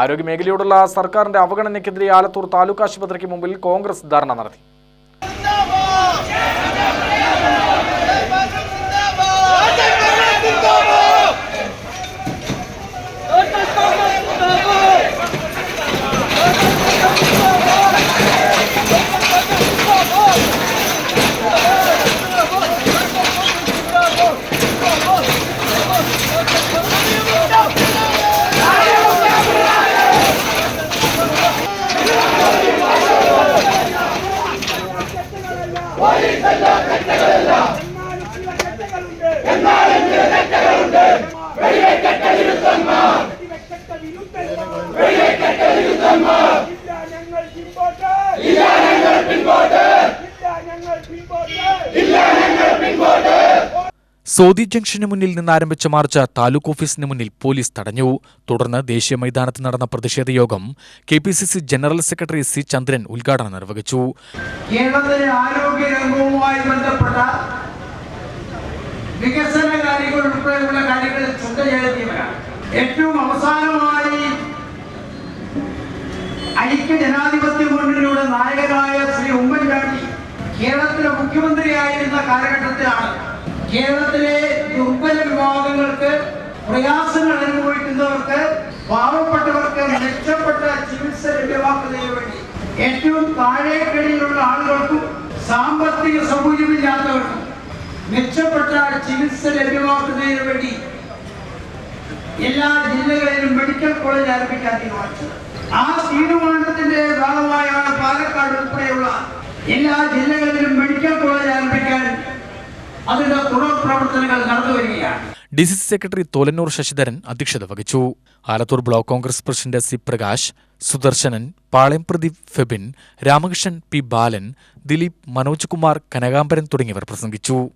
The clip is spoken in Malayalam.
ആരോഗ്യമേഖലയോടുള്ള സർക്കാരിന്റെ അവഗണനയ്ക്കെതിരെ ആലത്തൂർ താലൂക്ക് ആശുപത്രിക്ക് മുമ്പിൽ കോൺഗ്രസ് ധർണ നടത്തി ഇല്ല സോദി ജംഗ്ഷന് മുന്നിൽ നിന്ന് ആരംഭിച്ച മാർച്ച് താലൂക്ക് ഓഫീസിന് മുന്നിൽ പോലീസ് തടഞ്ഞു. തുടർന്ന് ദേശീയ മൈതാനത്ത് നടന്ന പ്രതിഷേധ യോഗം K P C C general secretary C Chandran ഉദ്ഘാടനം നിർവഹിച്ചു. കേരളത്തിലെ ആരോഗ്യ രംഗവുമായി ബന്ധപ്പെട്ട വികസന കാര്യങ്ങൾ ഉൾപ്പെടെയുള്ള കാര്യങ്ങൾ ജനാധിപത്യ മുന്നണിയുടെ ശ്രീ ഉമ്മൻചാണ്ടി കേരളത്തിലെ മുഖ്യമന്ത്രിയായിരുന്ന കാലഘട്ടത്തിലാണ് കേരളത്തിലെ ദുർബല വിഭാഗങ്ങൾക്ക് പ്രയാസങ്ങൾ അനുഭവിക്കുന്നവർക്ക് പാവപ്പെട്ടവർക്ക് മെച്ചപ്പെട്ട ചികിത്സ ലഭ്യമാക്കുന്നതിന് വേണ്ടി ഏറ്റവും താഴേക്കടിയിലുള്ള ആളുകൾക്കും സാമ്പത്തിക സൗകര്യമില്ലാത്തവർക്കും മെച്ചപ്പെട്ട ചികിത്സ ലഭ്യമാക്കുന്നതിന് വേണ്ടി എല്ലാ ജില്ലകളിലും മെഡിക്കൽ കോളേജ് ആരംഭിക്കാൻ തീരുമാനിച്ചത് ആ തീരുമാനത്തിന്റെ ഭാഗമായാണ് പാലക്കാട് ഉൾപ്പെടെയുള്ള എല്ലാ ജില്ലകളിലും അതിന്റെ തുടർ പ്രവർത്തനങ്ങൾ നടന്നു വരികയാണ്. D C C secretary Tholanur Sasidharan അധ്യക്ഷത വഹിച്ചു. Alathur block Congress president C Prakash Sudarsanan Palayam Pradeep Febin Ramakrishnan P Balan Dileep Manoj Kumar Kanakambaran തുടങ്ങിയവർ പ്രസംഗിച്ചു.